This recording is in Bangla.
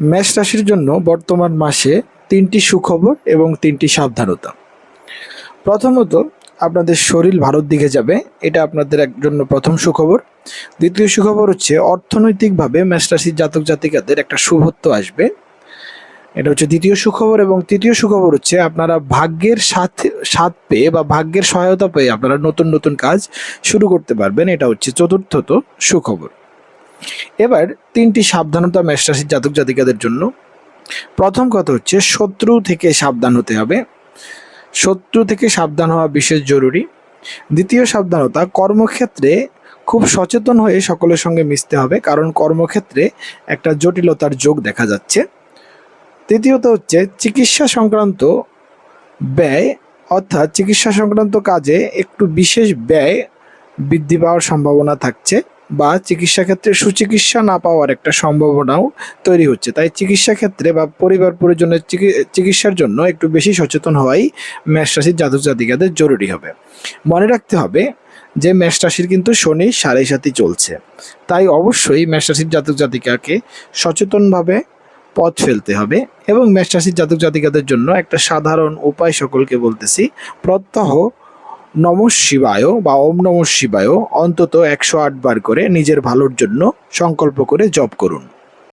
মেষ রাশির জন্য বর্তমান মাসে তিনটি সুখবর এবং তিনটি সাবধানতা। প্রথমত, আপনাদের শরীর ভারত দিকে যাবে, এটা আপনাদের এক জন্য প্রথম সুখবর। দ্বিতীয় সুখবর হচ্ছে, অর্থনৈতিকভাবে মেষ রাশির জাতক জাতিকাদের একটা শুভত্ব আসবে। এটা হচ্ছে দ্বিতীয় সুখবর এবং তৃতীয় সুখবর হচ্ছে, আপনারা ভাগ্যের সাথে সাথ পেয়ে বা ভাগ্যের সহায়তা পেয়ে আপনারা নতুন নতুন কাজ শুরু করতে পারবেন। এটা হচ্ছে চতুর্থত সুখবর। এবার তিনটি সাবধানতা মেষ রাশির জাতক জাতিকাদের জন্য। প্রথম কথা হচ্ছে শত্রু থেকে সাবধান হতে হবে। শত্রু থেকে সাবধান হওয়া বিশেষ জরুরি। দ্বিতীয় সাবধানতা, কর্মক্ষেত্রে খুব সচেতন হয়ে সকলের সঙ্গে মিশতে হবে, কারণ কর্মক্ষেত্রে একটা জটিলতার যোগ দেখা যাচ্ছে। তৃতীয়ত হচ্ছে চিকিৎসা সংক্রান্ত ব্যয়, অর্থাৎ চিকিৎসা সংক্রান্ত কাজে একটু বিশেষ ব্যয় বৃদ্ধি পাওয়ার সম্ভাবনা থাকছে। বা চিকিৎসা ক্ষেত্রে সুচিকিৎসা না পাওয়ার একটা সম্ভাবনাও তৈরি হচ্ছে। তাই চিকিৎসা ক্ষেত্রে বা পরিবার পরিজনের চিকি- চিকিৎসার জন্য একটু বেশি সচেতন হওয়াই মেষ রাশির জাতক জাতিকাদের জরুরি হবে। মনে রাখতে হবে যে মেষ রাশির কিন্তু শনি সাড়ে সাথী চলছে। তাই অবশ্যই মেষ রাশির জাতক জাতিকাকে সচেতনভাবে পথ ফেলতে হবে এবং মেষ রাশির জাতক জাতিকাদের জন্য একটা সাধারণ উপায় সকলকে বলতেছি, প্রত্যহ নম শিবায় বা ওম নম শিবায় অন্তত একশো আট বার করে নিজের ভালোর জন্য সংকল্প করে জপ করুন।